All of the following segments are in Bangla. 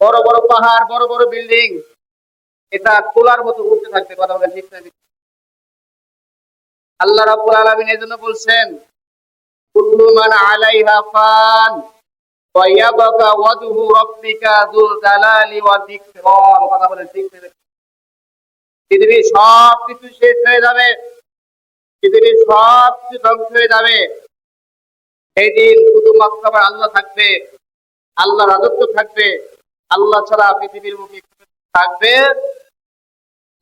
বড় বড় পাহাড়, বড় বড় বিল্ডিং এটা খোলার মতো উঠতে থাকবে কথা বলেন, ঠিক না আল্লাহ রাব্বুল আলামিন এই জন্য বলছেন, কুল্লু মান আলাইহা ফান রাব্বিকা যুল জালালি ওয়াল ইকরাম কথা বলেন, ঠিক পৃথিবীর সব কিছু শেষ হয়ে যাবে। পৃথিবীর সব কিছু ধ্বংস হয়ে যাবে। সেই দিন আল্লাহ থাকবে আল্লাহ রাজত্ব থাকবে। আল্লাহ ছাড়া পৃথিবীর মুখে থাকবে?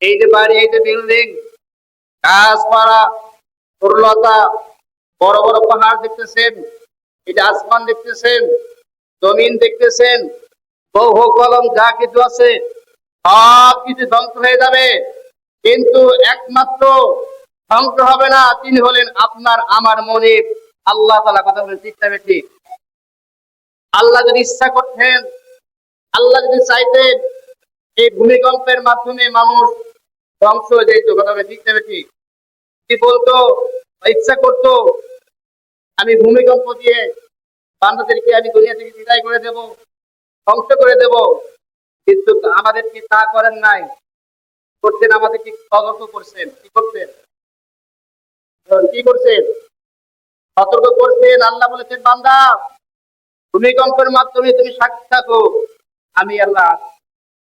এই যে বাড়ি, এই যে বিল্ডিং গাছপালা তরুলতা বড় বড় পাহাড় দেখতেছেন যে আসমান দেখতেছেন, জমিন দেখতেছেন বহু কলম যা কিছু আছে, সব কিছু ধ্বংস হয়ে যাবে। কিন্তু একমাত্র ধ্বংস হবে না, তিনি হলেন আপনার, আমার মনে। আল্লাহ তালা কথা বলেন, ঠিক ঠিক আল্লাহ যদি ইচ্ছা করতেন আল্লাহ যদি চাইতেন, এই ভূমিকম্পের মাধ্যমে মানুষ ধ্বংস হয়ে যেত, কথা ঠিক না ঠিক কি বলতো? ইচ্ছা করতো, আমি ভূমিকম্প দিয়ে বান্দাদেরকে আমি দুনিয়া থেকে বিদায় করে দেব, ধ্বংস করে দেব। কিন্তু আমাদেরকে তা করেন নাই? করতেন আমাদেরকে সতর্ক করছেন? কি করতেন কি করছেন? সতর্ক করছেন, আল্লাহ বলেছেন, বান্দা, ভূমিকম্পের মাধ্যমে তুমি সাক্ষী থাকো। আমি আল্লাহ